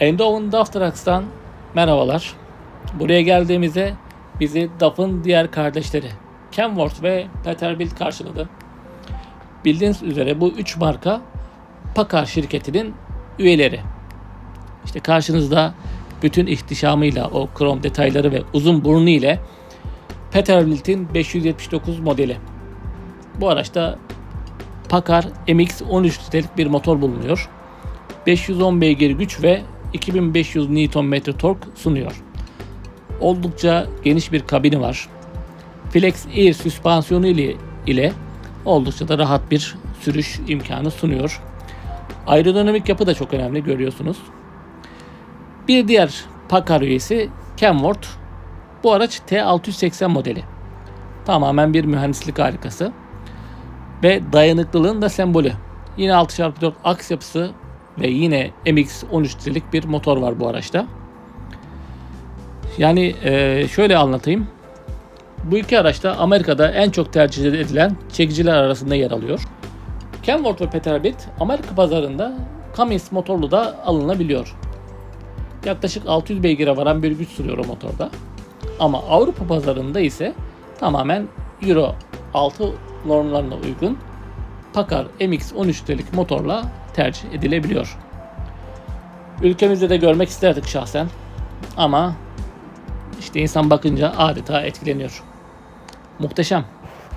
Eindhoven DAF Trucks'tan merhabalar. Buraya geldiğimizde bizi DAF'ın diğer kardeşleri Kenworth ve Peterbilt karşıladı. Bildiğiniz üzere bu üç marka Pakar şirketinin üyeleri. İşte karşınızda bütün ihtişamıyla o krom detayları ve uzun burnu ile Peterbilt'in 579 modeli. Bu araçta Pakar MX 13 litrelik bir motor bulunuyor. 510 beygir güç ve 2500 Nm tork sunuyor. Oldukça geniş bir kabini var. Flex Air süspansiyonu ile, ile oldukça da rahat bir sürüş imkanı sunuyor. Aerodinamik yapı da çok önemli görüyorsunuz. Bir diğer Packard üyesi Kenworth. Bu araç T680 modeli. Tamamen bir mühendislik harikası. Ve dayanıklılığın da sembolü. Yine 6x4 aks yapısı ve yine MX 13 litrelik bir motor var bu araçta. Yani e, şöyle anlatayım. Bu iki araç da Amerika'da en çok tercih edilen çekiciler arasında yer alıyor. Kenworth ve Peterbilt Amerika pazarında Cummins motorlu da alınabiliyor. Yaklaşık 600 beygire varan bir güç sürüyor o motorda. Ama Avrupa pazarında ise tamamen Euro 6 normlarına uygun Pakar MX 13 litrelik motorla tercih edilebiliyor. Ülkemizde de görmek isterdik şahsen. Ama işte insan bakınca adeta etkileniyor. Muhteşem.